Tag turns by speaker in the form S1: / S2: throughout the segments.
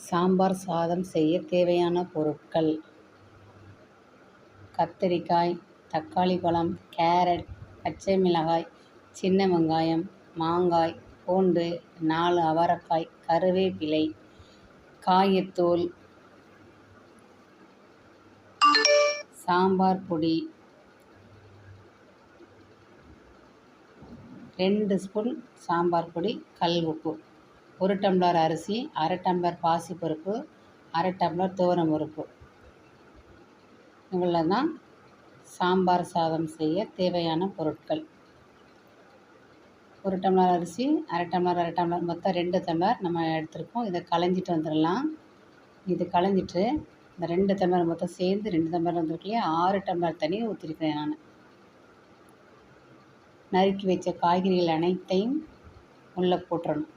S1: சாம்பார் சாதம் செய்ய தேவையான பொருட்கள். கத்திரிக்காய் தக்காளி பழம் கேரட் பச்சை மிளகாய் சின்ன வெங்காயம் மாங்காய் பூண்டு நாலு அவரைக்காய் கருவேப்பிலை காயத்தூள் சாம்பார் பொடி ரெண்டு ஸ்பூன் சாம்பார் பொடி கல் உப்பு. ஒரு டம்ளர் அரிசி அரை டம்ளர் பாசிப்பருப்பு அரை டம்ளர் துவரம் பருப்பு. இவ்வளோ தான் சாம்பார் சாதம் செய்ய தேவையான பொருட்கள். ஒரு டம்ளர் அரிசி அரை டம்ளர் அரை டம்ளர் மொத்தம் ரெண்டு டம்ளர் நம்ம எடுத்துருக்கோம். இதை களைஞ்சிட்டு வந்துடலாம். இது களைஞ்சிட்டு இந்த ரெண்டு டம்ளர் மொத்தம் சேர்ந்து ரெண்டு டம்ளர் வந்துருக்கு ஆறு டம்ளர் தண்ணியை ஊற்றிருக்கிறேன் நான். நறுக்கி வச்ச காய்கறிகள் அனைத்தையும் உள்ளே போட்டுறணும்.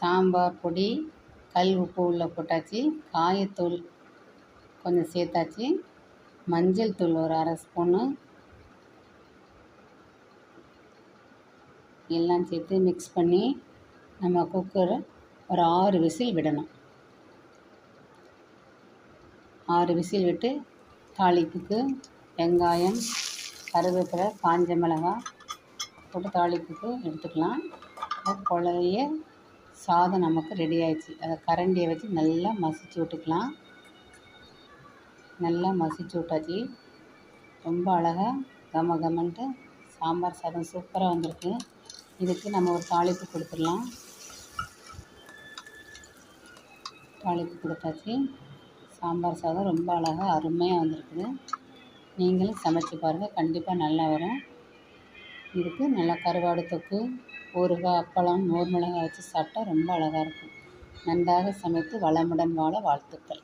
S1: சாம்பார் பொடி கல் உப்பு உள்ளே போட்டாச்சு காயத்தூள் கொஞ்சம் சேர்த்தாச்சு. மஞ்சள் தூள் ஒரு அரை ஸ்பூனு. எல்லாம் சேர்த்து மிக்ஸ் பண்ணி நம்ம குக்கரை ஒரு ஆறு விசில் விடணும். ஆறு விசில் விட்டு தாளிப்புக்கு வெங்காயம் கருவேப்பிலை காஞ்ச மிளகாய் போட்டு தாளிப்புக்கு எடுத்துக்கலாம். குழைய சாதம் நமக்கு ரெடி ஆயிடுச்சு. அதை கரண்டியை வச்சு நல்லா மசிச்சு விட்டுக்கலாம். நல்லா மசிச்சு விட்டாச்சு. ரொம்ப அழகாக கம கமன்ட்டு சாம்பார் சாதம் சூப்பராக வந்திருக்கு. இதுக்கு நம்ம ஒரு தாளிப்பு கொடுத்துடலாம். தாளிப்பு கொடுத்தாச்சு. சாம்பார் சாதம் ரொம்ப அழகாக அருமையாக வந்திருக்குது. நீங்களும் சமைச்சு பாருங்கள் கண்டிப்பாக நல்லா வரும். இதுக்கு நல்லா கருவாடு தொக்கு ஊறுகாய் அப்பளம் மோர் மிளகாய் வச்சு சாப்பிட்டா ரொம்ப அழகாக இருக்கும். நன்றாக சமைத்து வளமுடன் வாழ வாழ்த்துக்கள்.